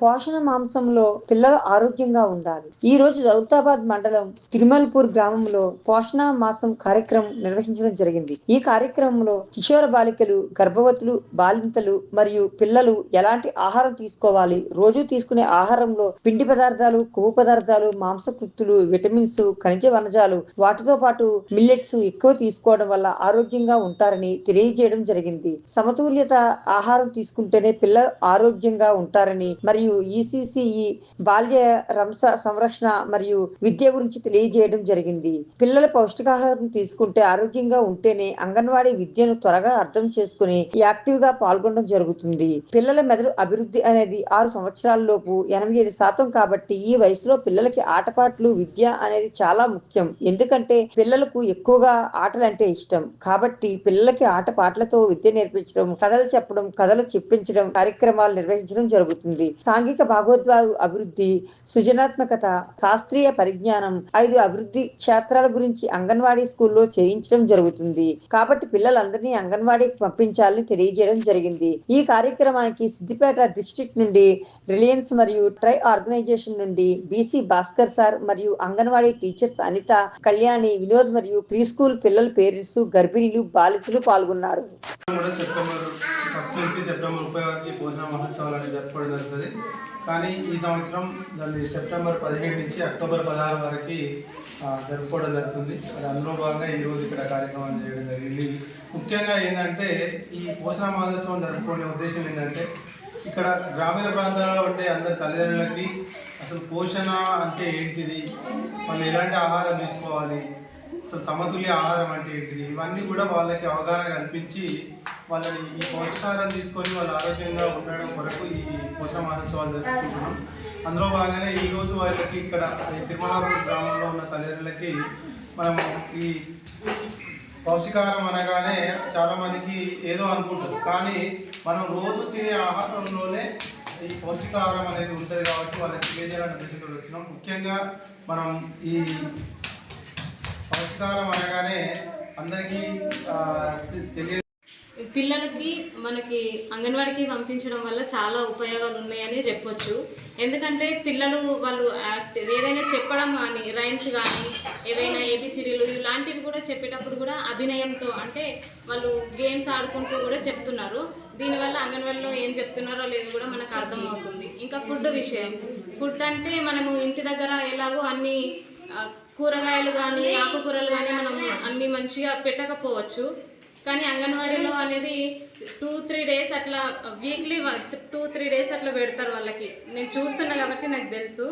పోషణ మాంసంలో పిల్లలు ఆరోగ్యంగా ఉండాలి. ఈ రోజు దౌలతాబాద్ మండలం తిరుమల్పూర్ గ్రామంలో పోషణ మాసం కార్యక్రమం నిర్వహించడం జరిగింది. ఈ కార్యక్రమంలో కిషోర బాలికలు గర్భవతులు బాలింతలు మరియు పిల్లలు ఎలాంటి ఆహారం తీసుకోవాలి రోజు తీసుకునే ఆహారంలో పిండి పదార్థాలు కొవ్వు పదార్థాలు మాంసకృత్తులు విటమిన్స్ ఖనిజ వనజాలు వాటితో పాటు మిల్లెట్స్ ఎక్కువ తీసుకోవడం వల్ల ఆరోగ్యంగా ఉంటారని తెలియజేయడం జరిగింది. సమతుల్యత ఆహారం తీసుకుంటేనే పిల్లలు ఆరోగ్యంగా ఉంటారని మరియు ఈసీసీఈ బాల్య రంస సంరక్షణ మరియు విద్య గురించి తెలియజేయడం జరిగింది. పిల్లల పౌష్టికాహారం తీసుకుంటే ఆరోగ్యంగా ఉంటేనే అంగన్వాడీ విద్యను త్వరగా అర్థం చేసుకుని యాక్టివ్గా పాల్గొనడం జరుగుతుంది. పిల్లల మెదడు అభివృద్ధి అనేది ఆరు సంవత్సరాలలోపు ఎనభై ఐదు శాతం కాబట్టి ఈ వయసులో పిల్లలకి ఆటపాటలు విద్య అనేది చాలా ముఖ్యం. ఎందుకంటే పిల్లలకు ఎక్కువగా ఆటలంటే ఇష్టం. కాబట్టి పిల్లలకి ఆట పాటలతో విద్య నేర్పించడం కథలు చెప్పడం కథలు చెప్పించడం కార్యక్రమాలు నిర్వహించడం జరుగుతుంది. సాంఘిక భాగోద్వారు అభివృద్ధి సృజనాత్మకత శాస్త్రీయ పరిజ్ఞానం ఐదు అభివృద్ధి క్షేత్రాల గురించి అంగన్వాడీ స్కూల్లో చేయించడం జరుగుతుంది. కాబట్టి పిల్లలందరినీ అంగన్వాడీకి పంపించాలని తెలియజేయడం జరిగింది. ఈ కార్యక్రమానికి సిద్దిపేట డిస్టిక్ నుండి రిలయన్స్ మరియు ట్రై ఆర్గనైజేషన్ నుండి బీసీ భాస్కర్ సార్ మరియు అంగన్వాడీ టీచర్స్ అనిత కళ్యాణి వినోద్ మరియు ప్రీ స్కూల్ పిల్లల పేరెంట్స్ గర్భిణీలు బాలికలు పాల్గొన్నారు. ఫస్ట్ నుంచి సెప్టెంబర్ ముప్పై వరకు భోజన మహోత్సవాలు అనేది జరుపుకోవడం జరుగుతుంది. కానీ ఈ సంవత్సరం దాన్ని సెప్టెంబర్ పదిహేడు నుంచి అక్టోబర్ పదహారు వరకు జరుపుకోవడం జరుగుతుంది. అది అందులో భాగంగా ఈరోజు ఇక్కడ కార్యక్రమం చేయడం జరిగింది. ముఖ్యంగా ఏంటంటే ఈ పోషణ మహోత్సవం జరుపుకునే ఉద్దేశం ఏంటంటే ఇక్కడ గ్రామీణ ప్రాంతాల్లో ఉండే అందరి తల్లిదండ్రులకి అసలు పోషణ అంటే ఏంటిది? వాళ్ళు ఎలాంటి ఆహారం తీసుకోవాలి? అసలు సమతుల్య ఆహారం అంటే ఏంటిది? ఇవన్నీ కూడా వాళ్ళకి అవగాహన కల్పించి వాళ్ళని ఈ పౌష్టికాహారం తీసుకొని వాళ్ళు ఆరోగ్యంగా ఉండడం కొరకు ఈ పోషణ మహోత్సవాలు జరుపుకుంటున్నాం. అందులో భాగంగానే ఈ రోజు వాళ్ళకి ఇక్కడ ఈ తిరుమలాపురం గ్రామంలో ఉన్న తల్లిదండ్రులకి మనము ఈ పౌష్టికాహారం అనగానే చాలామందికి ఏదో అనుకుంటారు. కానీ మనం రోజు తినే ఆహారంలోనే ఈ పౌష్టికాహారం అనేది ఉంటుంది కాబట్టి వాళ్ళకి తెలియజేయాలని ఉద్దేశంతో వచ్చినాం. ముఖ్యంగా మనం ఈ పౌష్టికాహారం అనగానే అందరికీ తెలియ పిల్లలకి మనకి అంగన్వాడికి పంపించడం వల్ల చాలా ఉపయోగాలు ఉన్నాయని చెప్పొచ్చు. ఎందుకంటే పిల్లలు వాళ్ళు యాక్టివ్ ఏదైనా చెప్పడం కానీ రైమ్స్ కానీ ఏవైనా ఏబిసిడీలు ఇలాంటివి కూడా చెప్పేటప్పుడు కూడా అభినయంతో అంటే వాళ్ళు గేమ్స్ ఆడుకుంటూ కూడా చెప్తున్నారు. దీనివల్ల అంగన్వాడిలో ఏం చెప్తున్నారో లేదు కూడా మనకు అర్థమవుతుంది. ఇంకా ఫుడ్ విషయం. ఫుడ్ అంటే మనము ఇంటి దగ్గర ఎలాగో అన్ని కూరగాయలు కానీ ఆకుకూరలు కానీ మనం అన్ని మంచిగా పెట్టకపోవచ్చు. కానీ అంగన్వాడీలో అనేది టూ త్రీ డేస్ అట్లా వీక్లీ టూ త్రీ డేస్ అట్లా పెడతారు వాళ్ళకి. నేను చూస్తున్నా కాబట్టి నాకు తెలుసు.